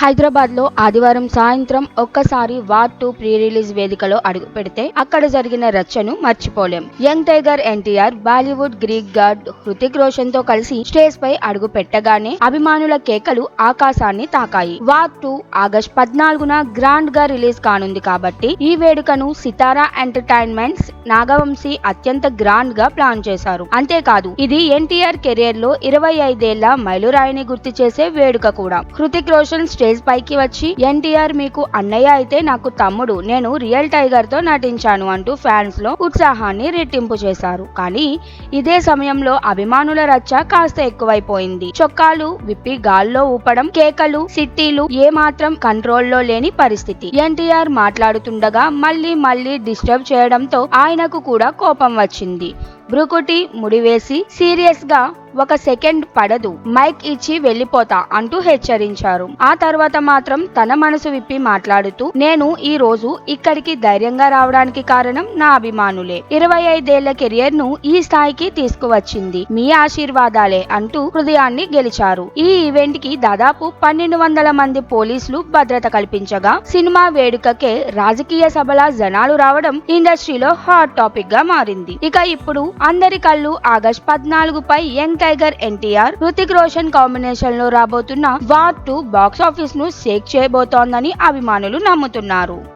హైదరాబాద్లో ఆదివారం సాయంత్రం ఒక్కసారి వార్ టూ ప్రీ రిలీజ్ వేదికలో అడుగు పెడితే అక్కడ జరిగిన రచ్చను మర్చిపోలేం. Young tiger NTR Bollywood Greek god Hrithik రోషన్తో కలిసి స్టేజ్ పై అడుగు పెట్టగానే అభిమానుల కేకలు ఆకాశాన్ని తాకాయి. వార్ టూ ఆగస్ట్ పద్నాలుగున గ్రాండ్గా రిలీజ్ కానుంది కాబట్టి ఈ వేడుకను సితారా ఎంటర్టైన్మెంట్స్ నాగవంశీ అత్యంత గ్రాండ్గా ప్లాన్ చేశారు. అంతేకాదు ఇది ఎన్టీఆర్ కెరియర్లో ఇరవై ఐదేళ్ళ మైలురాయిని గుర్తు చేసే వేడుక కూడా. హృతిక్ రోషన్ స్టేజ్ పైకి వచ్చి ఎన్టీఆర్ మీకు అన్నయ్య అయితే నాకు తమ్ముడు. నేను రియల్ టైగర్తో నటించాను అంటూ ఫ్యాన్స్లో ఉత్సాహాన్ని రెట్టింపు చేశారు. కానీ ఇదే సమయంలో అభిమానుల రచ్చ కాస్త ఎక్కువైపోయింది. చొక్కాలు విప్పి గాల్లో ఊపడం కేకలు సిట్టీలు ఏమాత్రం కంట్రోల్లో లేని పరిస్థితి. ఎన్టీఆర్ మాట్లాడుతుండగా మళ్ళీ మళ్ళీ డిస్టర్బ్ చేయడంతో ఆయనకు కూడా కోపం వచ్చింది. బ్రూకుటి ముడివేసి సీరియస్గా ఒక సెకండ్ పడదు. మైక్ ఇచ్చి వెళ్ళిపోతా అంటూ హెచ్చరించారు. ఆ తర్వాత మాత్రం తన మనసు విప్పి మాట్లాడుతూ నేను ఈ రోజు ఇక్కడికి ధైర్యంగా రావడానికి కారణం నా అభిమానులే. ఇరవై ఐదేళ్ళ కెరియర్ను ఈ స్థాయికి తీసుకువచ్చింది. మీ ఆశీర్వాదాలే అంటూ హృదయాన్ని గెలిచారు. ఈ ఈవెంట్కి దాదాపు పన్నెండు వందల మంది పోలీసులు భద్రత కల్పించగా సినిమా వేడుకకే రాజకీయ సభల జనాలు రావడం ఇండస్ట్రీలో హాట్ టాపిక్గా మారింది. ఇక ఇప్పుడు అందరి కళ్ళు ఆగస్ట్ పద్నాలుగు పై young tiger NTR Hrithik Roshan కాంబినేషన్లో రాబోతున్న వార్ టూ బాక్స్ ఆఫీస్ను షేక్ చేయబోతోందని అభిమానులు నమ్ముతున్నారు.